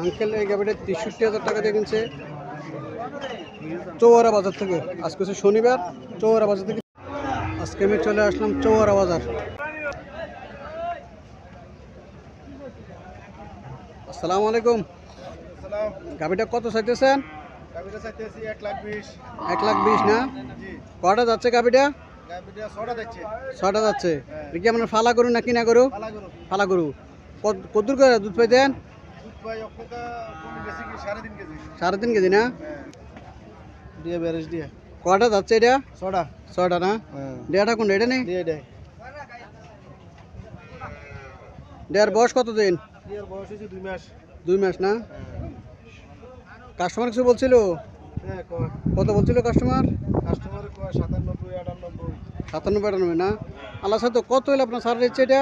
Uncle এই গাড়িটা তেষট্টি হাজার টাকা দিয়ে কিনছে। চৌয়ারা বাজার থেকে। আজকে হচ্ছে শনিবার চৌয়ারা বাজার থেকে। আজকে আমি চলে আসলাম চৌয়ারা বাজার। আসসালামু আলাইকুম। গাড়িটা কত চাইতেছেন? এক লাখ বিশ। না? কটা যাচ্ছে গাবিটা ছটা যাচ্ছে। কি আপনার ফালা করু না কিনা করু পালা ফালা করু কত- কদ্দুর করে দুধ পাইতেন? সাড়ে তিন কেজি? না? হ্যাঁ। দিয়ে ব্যারেজ দিয়ে। কটা যাচ্ছে এটা? ছটা ছটা না? হ্যাঁ। ডেয়াটা কোন এটা নেই? ডেয়ার বয়স কত দিন দুই মাস। দুই মাস না? কাস্টমার কিছু বলছিল? হ্যাঁ কত বলছিল কাস্টমার? কাস্টমার কয় সাতানব্বই আটানব্বই। সাতানব্বই আটানব্বই না? আল্লাহ সাথে কত হলে আপনার সার দিচ্ছে এটা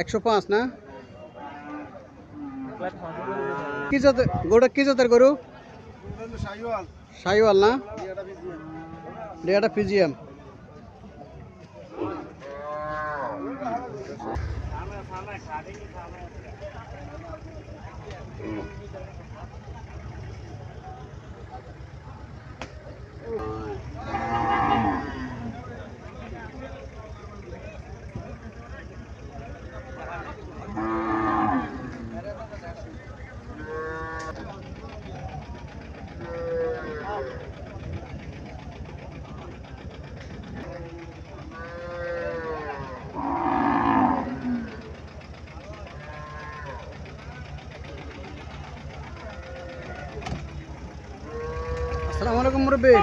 একশো পাঁচ না? কি জাতের গরুটা কি জাতের গরু? সাইওয়াল না? এটা বিজিএম ডেয়াটা আসসালামু আলাইকুম মুরব্বী।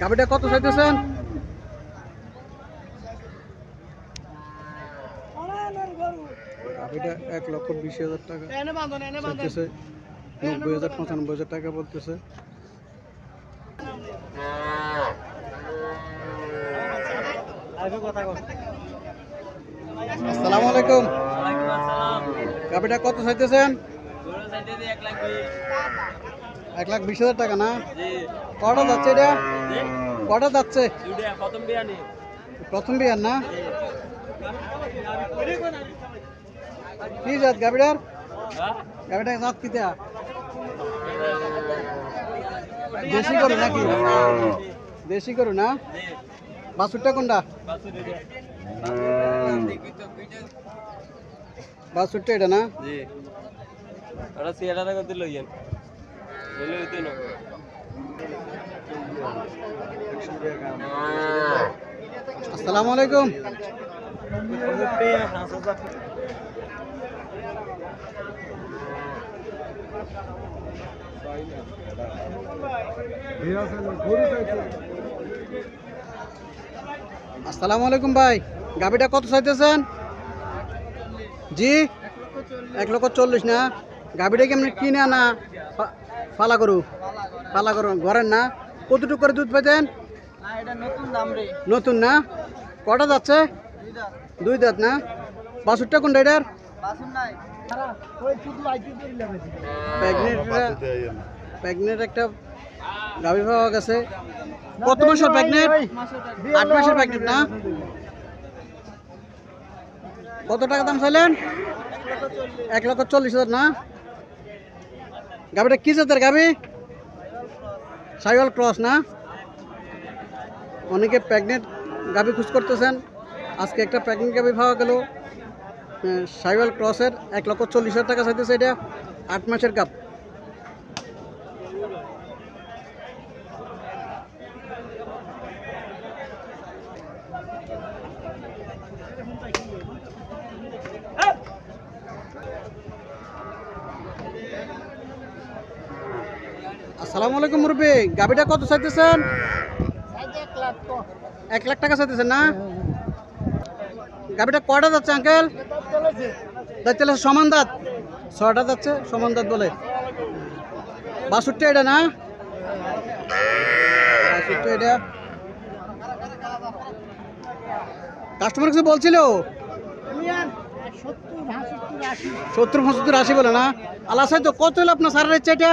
গাবিটা কত চাইতেছেন? গাবিটা এক লক্ষ বিশ হাজার টাকা পঁচানব্বই হাজার টাকা বলতেছে। আসসালামু আলাইকুম। গাবিটা কত চাইতেছেন? এক লাখ বিশ হাজার টাকা না? কটা যাচ্ছে এটা? কটা যাচ্ছে? প্রথম বিয়ার না? কি জাত গাবিটার গাবিটার জাত কি দেশি করু নাকি? দেশি করু না? বাসুরটা কোনটা? বাসুরটা এটা না? ওরা সিয়াটা হইতে না আসসালামু আলাইকুম। আসসালামু আলাইকুম ভাই। গাবিটা কত চাইতেছেন? জি? এক লক্ষ চল্লিশ না? গাবিটা কি আপনি কিনে না ফালা করু পালা করু ঘরের না? কতটুকু করে দুধ পেতেন নতুন না? কটা যাচ্ছে দুই দাঁত। না? বাসুরটা কোন রাইডার প্রেগনেন্ট একটা গাভী পাওয়া গেছে। কত মাসের প্রেগনেন্ট? আট মাসের প্রেগনেন্ট না? কত টাকা দাম চাইলেন? এক লক্ষ চল্লিশ হাজার না? গাভীটা কি জাতের গাবি? সাইওয়াল ক্রস না? অনেকে প্রেগনেন্ট গাবি খুঁজ করতেছেন। আজকে একটা প্রেগনেন্ট গাবি পাওয়া গেল। সাইওয়াল ক্রসের এক লক্ষ চল্লিশ হাজার টাকা চাইতেছে এটা। আট মাসের কাপ আসসালামু আলাইকুম মুরব্বী গাবিটা কত চাইতেছেন? এক লাখ টাকা চাইতেছেন না? গাবিটা কয়টা যাচ্ছে আঙ্কেল? যাচ্ছে সমান দাঁত? ছয়টা যাচ্ছে সমান দাঁত বলে। বাষট্টি এটা না? বাষট্টি এটা। কাস্টমার কিছু বলছিল? সত্তর পঁচাত্তর আশি বলে না? আল্লাহ সাহেব তো কত হলো আপনার সারের ইচ্ছা এটা?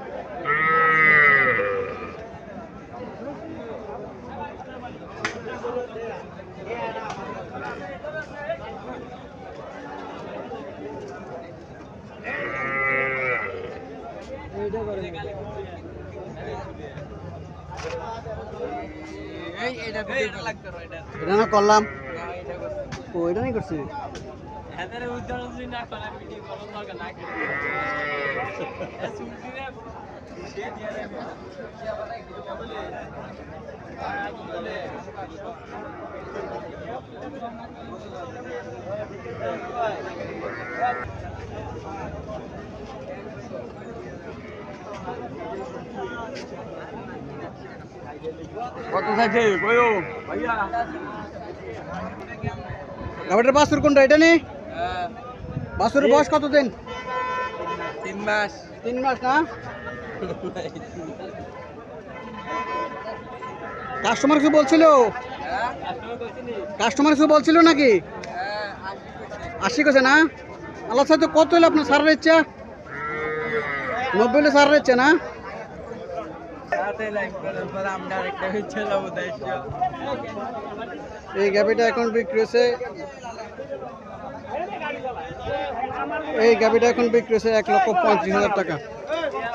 এটা না করলাম। ও এটা নাই করছি? হাতের উজ্জ্বল যদি না করা ভিডিও করার দরকার না করে এ সুলতি রে সে দিয়ে দেবে কত কয়ো? ভাইয়া। কোনটা? এটা নেই বাছুরের বয়স কত দিন তিন মাস। তিন মাস না? কাস্টমার কিছু বলছিল? কাস্টমার কিছু বলছিল নাকি? আশি কেছে না? আল্লাহ সাথে কত হলে আপনার সারের ইচ্ছা? নব্বই হলে সারের ইচ্ছা না? এই গাভিটা এখন বিক্রি হয়েছে। এই গাভিটা এখন বিক্রি হয়েছে এক লক্ষ পঁয়ত্রিশ হাজার টাকা।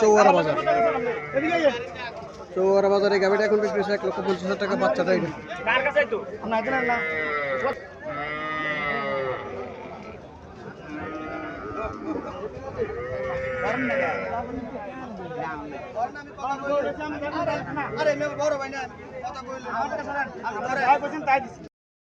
চৌয়ারা বাজার। চৌয়ারা বাজারে এই গাভিটা এখন বিক্রি হয়েছে এক লক্ষ পঁচিশ হাজার টাকা বাচ্চাটা এটা আরে अरे मेरो बरो होइन